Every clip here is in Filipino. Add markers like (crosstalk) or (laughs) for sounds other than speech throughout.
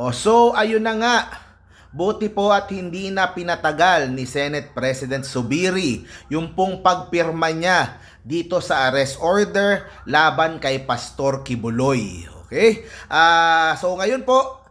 O so, ayun na nga. Buti po at hindi na pinatagal ni Senate President Subiri yung pong pagpirma niya dito sa arrest order laban kay Pastor Kibuloy. Okay? Ah, so ngayon po,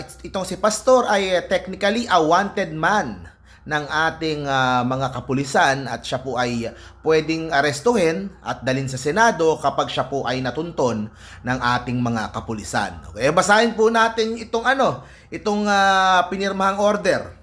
it- itong si Pastor ay technically a wanted man ng ating ah, mga kapulisan at siya po ay pwedeng arestuhin at dalhin sa Senado kapag siya po ay natunton ng ating mga kapulisan. Okay, basahin po natin itong ano, itong ah, pinirmahang order.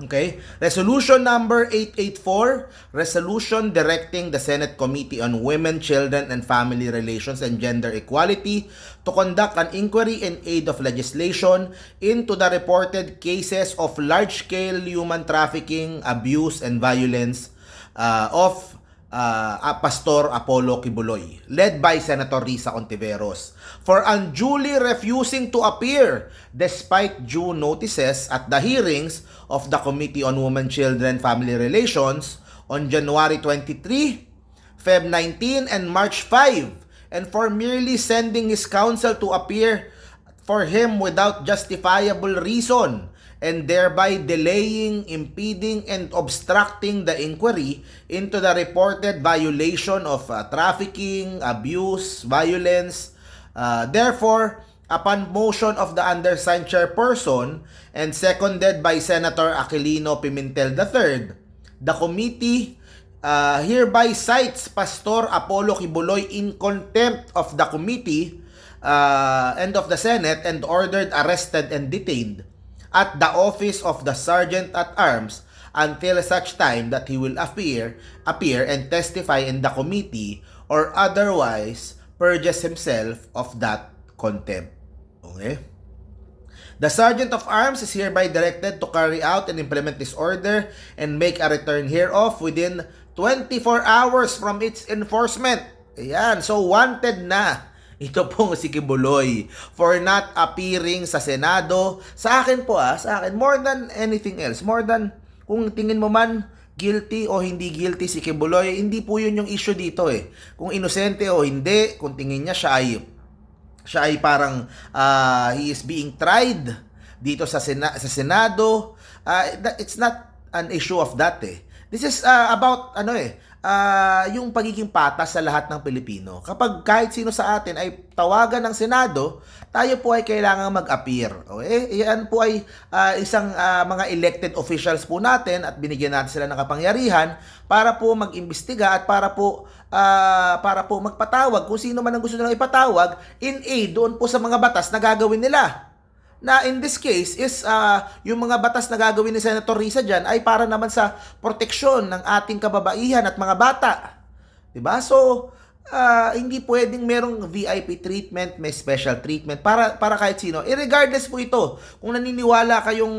Okay? Resolution number 884, resolution directing the Senate Committee on Women, Children, and Family Relations and Gender Equality to conduct an inquiry in aid of legislation into the reported cases of large-scale human trafficking, abuse, and violence uh, of uh, Pastor Apollo Kibuloy, led by Senator Risa Ontiveros, for unduly refusing to appear despite due notices at the hearings of the Committee on Women, Children, Family Relations on January 23, Feb 19, and March 5, and for merely sending his counsel to appear for him without justifiable reason and thereby delaying, impeding, and obstructing the inquiry into the reported violation of uh, trafficking, abuse, violence. Uh, therefore, upon motion of the undersigned chairperson and seconded by Senator Aquilino Pimentel III, the committee uh, hereby cites Pastor Apollo Kibuloy in contempt of the committee uh, and of the Senate and ordered arrested and detained at the office of the Sergeant at Arms until such time that he will appear appear and testify in the committee or otherwise purges himself of that contempt. Okay? The Sergeant of Arms is hereby directed to carry out and implement this order and make a return hereof within 24 hours from its enforcement. Ayan, so wanted na ito pong (laughs) si Kibuloy for not appearing sa Senado. Sa akin po ah, sa akin, more than anything else, more than kung tingin mo man guilty o hindi guilty si Kibuloy, hindi po yun yung issue dito eh. Kung inosente o hindi, kung tingin niya siya ay siya ay parang ah, he is being tried dito sa Sena- sa Senado. That- it's not an issue of that eh. This is ah, about ano eh, ah, yung pagiging patas sa lahat ng Pilipino. Kapag kahit sino sa atin ay tawagan ng Senado, tayo po ay kailangan mag-appear. Okay? Yan po ay ah, isang ah, mga elected officials po natin at binigyan natin sila ng kapangyarihan para po mag-imbestiga at para po ah, para po magpatawag kung sino man ang gusto nilang ipatawag in aid doon po sa mga batas na gagawin nila na in this case is ah, yung mga batas na gagawin ni Senator Risa dyan ay para naman sa proteksyon ng ating kababaihan at mga bata. 'Di ba? So, ah, hindi pwedeng merong VIP treatment, may special treatment para para kahit sino. Eh, regardless po ito, kung naniniwala kayong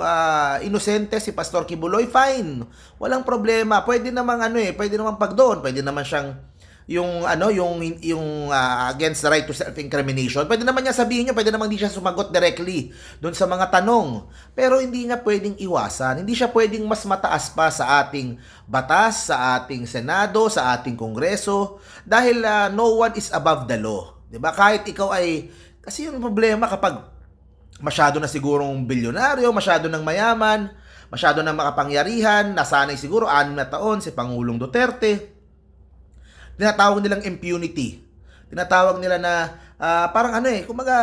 ah, inosente si Pastor Kibuloy, fine. Walang problema. Pwede namang ano eh, pwede namang pag doon, pwede naman siyang yung ano yung yung ah, against the right to self incrimination pwede naman niya sabihin niya pwede naman hindi siya sumagot directly doon sa mga tanong. Pero hindi niya pwedeng iwasan hindi siya pwedeng mas mataas pa sa ating batas sa ating senado sa ating kongreso dahil ah, no one is above the law 'di ba? Kahit ikaw ay kasi yung problema kapag masyado na sigurong bilyonaryo masyado ng mayaman masyado ng makapangyarihan nasanay siguro anim na taon si Pangulong Duterte tinatawag nilang impunity. Tinatawag nila na ah, parang ano eh, kumaga,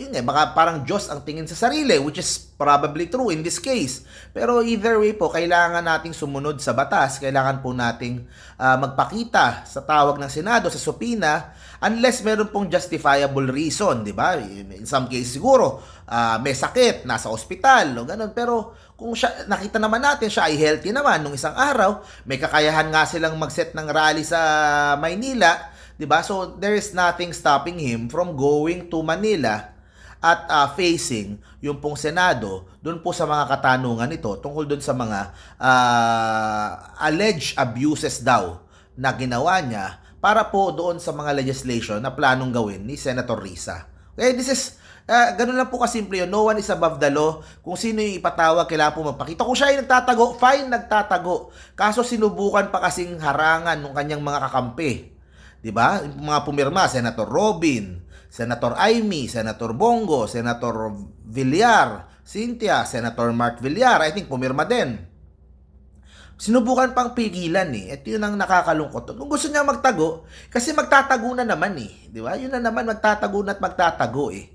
yun eh, baka parang Diyos ang tingin sa sarili, which is probably true in this case. Pero either way po, kailangan nating sumunod sa batas, kailangan po nating ah, magpakita sa tawag ng Senado, sa supina, unless meron pong justifiable reason, di ba? In some cases siguro, ah, may sakit, nasa ospital, o ganun. Pero kung siya, nakita naman natin, siya ay healthy naman nung isang araw, may kakayahan nga silang mag-set ng rally sa Maynila, 'di ba? So there is nothing stopping him from going to Manila at uh, facing yung pong Senado doon po sa mga katanungan nito tungkol doon sa mga uh, alleged abuses daw na ginawa niya para po doon sa mga legislation na planong gawin ni Senator Risa. Okay, this is uh, ganun lang po kasimple yun. No one is above the law. Kung sino yung ipatawag, kailangan po magpakita. Kung siya ay nagtatago, fine, nagtatago. Kaso sinubukan pa kasing harangan ng kanyang mga kakampi. 'Di ba? Mga pumirma, Senator Robin, Senator Aimee, Senator Bongo, Senator Villar, Cynthia, Senator Mark Villar, I think pumirma din. Sinubukan pang pigilan eh. Ito yun ang nakakalungkot. Kung gusto niya magtago, kasi magtatago na naman eh. Di ba? Yun na naman, magtatago na at magtatago eh.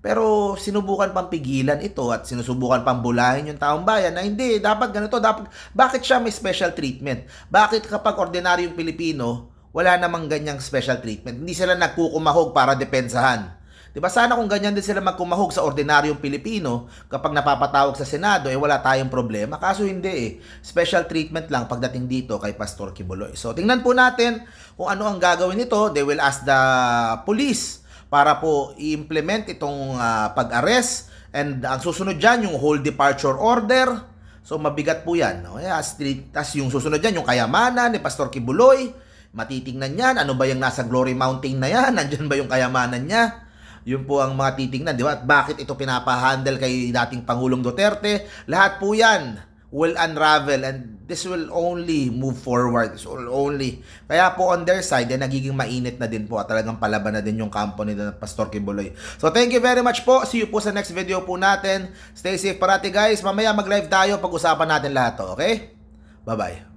Pero sinubukan pang pigilan ito at sinusubukan pang bulahin yung taong bayan na hindi, dapat ganito, dapat, bakit siya may special treatment? Bakit kapag ordinaryong Pilipino, wala namang ganyang special treatment? Hindi sila nagkukumahog para depensahan. 'Di ba sana kung ganyan din sila magkumahog sa ordinaryong Pilipino kapag napapatawag sa Senado eh wala tayong problema. Kaso hindi eh. Special treatment lang pagdating dito kay Pastor Kibuloy. So tingnan po natin kung ano ang gagawin nito. They will ask the police para po i-implement itong ah, pag-arrest and ang susunod diyan yung whole departure order. So mabigat po 'yan, no? Yeah, street tas yung susunod diyan yung kayamanan ni Pastor Kibuloy. Matitingnan yan, ano ba yung nasa Glory Mountain na yan? (laughs) Nandyan ba yung kayamanan niya? Yun po ang mga titingnan, di ba? At bakit ito pinapahandle kay dating Pangulong Duterte? Lahat po yan will unravel and this will only move forward. This will only. Kaya po on their side, eh, nagiging mainit na din po at talagang palaban na din yung kampo ni Pastor Kibuloy. So thank you very much po. See you po sa next video po natin. Stay safe parati guys. Mamaya mag-live tayo. Pag-usapan natin lahat to, okay? Bye-bye.